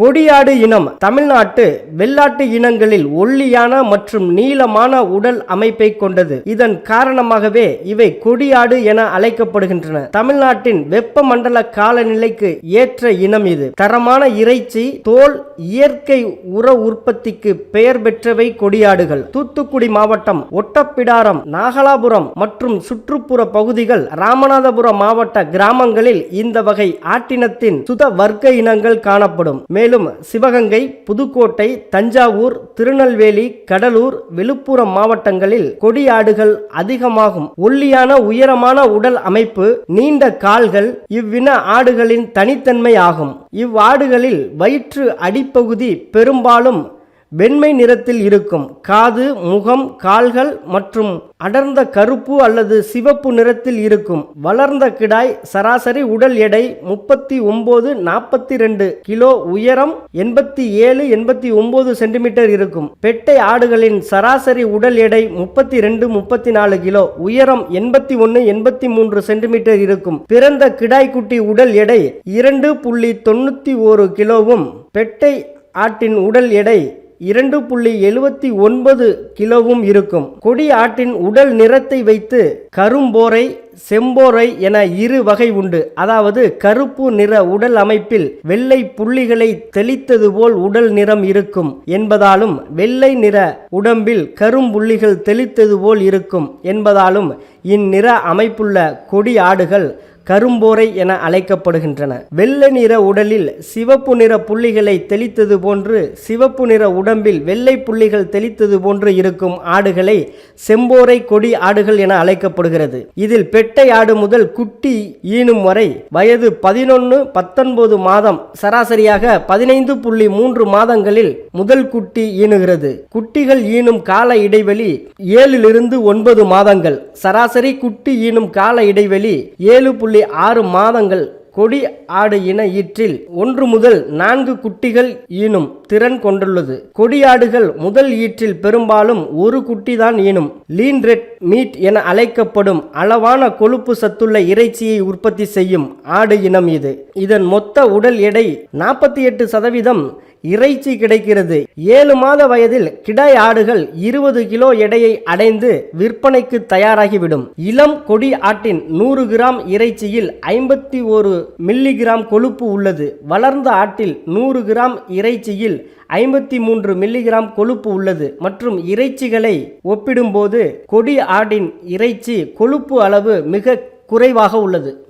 கொடியாடு இனம் தமிழ்நாட்டு வெள்ளாட்டு இனங்களில் ஒல்லியான மற்றும் நீளமான உடல் அமைப்பை கொண்டது. இதன் காரணமாகவே இவை கொடியாடு என அழைக்கப்படுகின்றன. தமிழ்நாட்டின் வெப்பமண்டல காலநிலைக்கு ஏற்ற இனம் இது. தரமான இறைச்சி தோல் இயற்கை உர உற்பத்திக்கு பெயர் பெற்றவை கொடியாடுகள். தூத்துக்குடி மாவட்டம் ஒட்டப்பிடாரம் நாகலாபுரம் மற்றும் சுற்றுப்புற பகுதிகள் ராமநாதபுரம் மாவட்ட கிராமங்களில் இந்த வகை ஆட்டினத்தின் சுத வர்க்க இனங்கள் காணப்படும். மேலும் சிவகங்கை புதுக்கோட்டை தஞ்சாவூர் திருநெல்வேலி கடலூர் விழுப்புரம் மாவட்டங்களில் கொடியாடுகள் அதிகமாகும். ஒல்லியான உயரமான உடல் அமைப்பு நீண்ட கால்கள் இவ்வின ஆடுகளின் தனித்தன்மை ஆகும் இவ்வாடுகளில் வயிற்று அடிப்பகுதி பெரும்பாலும் வெண்மை நிறத்தில் இருக்கும். காது முகம் கால்கள் மற்றும் அடர்ந்த கருப்பு அல்லது சிவப்பு நிறத்தில் இருக்கும். வளர்ந்த கிடாய் சராசரி உடல் எடை முப்பத்தி ஒன்பது நாற்பத்தி ரெண்டு கிலோ உயரம் எண்பத்தி ஏழு எண்பத்தி ஒன்பது சென்டிமீட்டர் இருக்கும். பெட்டை ஆடுகளின் சராசரி உடல் எடை முப்பத்தி ரெண்டு முப்பத்தி நாலு கிலோ உயரம் எண்பத்தி ஒன்று எண்பத்தி மூன்று சென்டிமீட்டர் இருக்கும். பிறந்த கிடாய்க்குட்டி உடல் எடை இரண்டு புள்ளி தொண்ணூற்றி ஒரு கிலோவும் பெட்டை ஆட்டின் உடல் எடை இரண்டு புள்ளி எழுபத்தி ஒன்பது கிலோவும் இருக்கும். கொடி ஆட்டின் உடல் நிறத்தை வைத்து கரும்போரை செம்போரை என இரு வகை உண்டு. அதாவது கருப்பு நிற உடல் அமைப்பில் வெள்ளை புள்ளிகளை தெளித்தது போல் உடல் நிறம் இருக்கும் என்பதாலும் வெள்ளை நிற உடம்பில் கரும்புள்ளிகள் தெளித்தது போல் இருக்கும் என்பதாலும் இந்நிற அமைப்புள்ள கொடி ஆடுகள் கரும்போரை என அழைக்கப்படுகின்றன. வெள்ளை நிற உடலில் சிவப்பு நிற புள்ளிகளை தெளித்தது போன்று சிவப்பு நிற உடம்பில் வெள்ளை புள்ளிகள் தெளித்தது போன்று இருக்கும் ஆடுகளை செம்போரை கொடி ஆடுகள் என அழைக்கப்படுகிறது. இதில் பெட்டை ஆடு முதல் குட்டி ஈனும் வரை வயது பதினொன்று பத்தொன்பது மாதம் சராசரியாக பதினைந்து புள்ளி மூன்று மாதங்களில் முதல் குட்டி ஈனுகிறது. குட்டிகள் ஈனும் கால இடைவெளி ஏழிலிருந்து ஒன்பது மாதங்கள் சராசரி குட்டி ஈனும் கால இடைவெளி ஏழு புள்ளி புள்ளி ஆறு மாதங்கள் கொடி ஆடு இன ஈற்றில் ஒன்று முதல் நான்கு குட்டிகள் ஈனும் திறன் கொண்டுள்ளது. கொடியாடுகள் முதல் ஈற்றில் பெரும்பாலும் ஒரு குட்டிதான் ஈனும். லீன் ரெட் மீட் என அழைக்கப்படும் அளவான கொழுப்பு சத்துள்ள இறைச்சியை உற்பத்தி செய்யும் ஆடு இனம் இது. இதன் மொத்த உடல் எடை நாற்பத்தி எட்டு சதவீதம் இறைச்சி கிடைக்கிறது. ஏழு மாத வயதில் கிடாய் ஆடுகள் இருபது கிலோ எடையை அடைந்து விற்பனைக்கு தயாராகிவிடும். இளம் கொடி ஆட்டின் நூறு கிராம் இறைச்சியில் ஐம்பத்தி ஒரு மில்லிகிராம் கொழுப்பு உள்ளது. வளர்ந்த ஆட்டில் நூறு கிராம் இறைச்சியில் ஐம்பத்தி மூன்று மில்லிகிராம் கொழுப்பு உள்ளது. மற்றும் இறைச்சிகளை ஒப்பிடும்போது கொடி ஆடின் இறைச்சி கொழுப்பு அளவு மிக குறைவாக உள்ளது.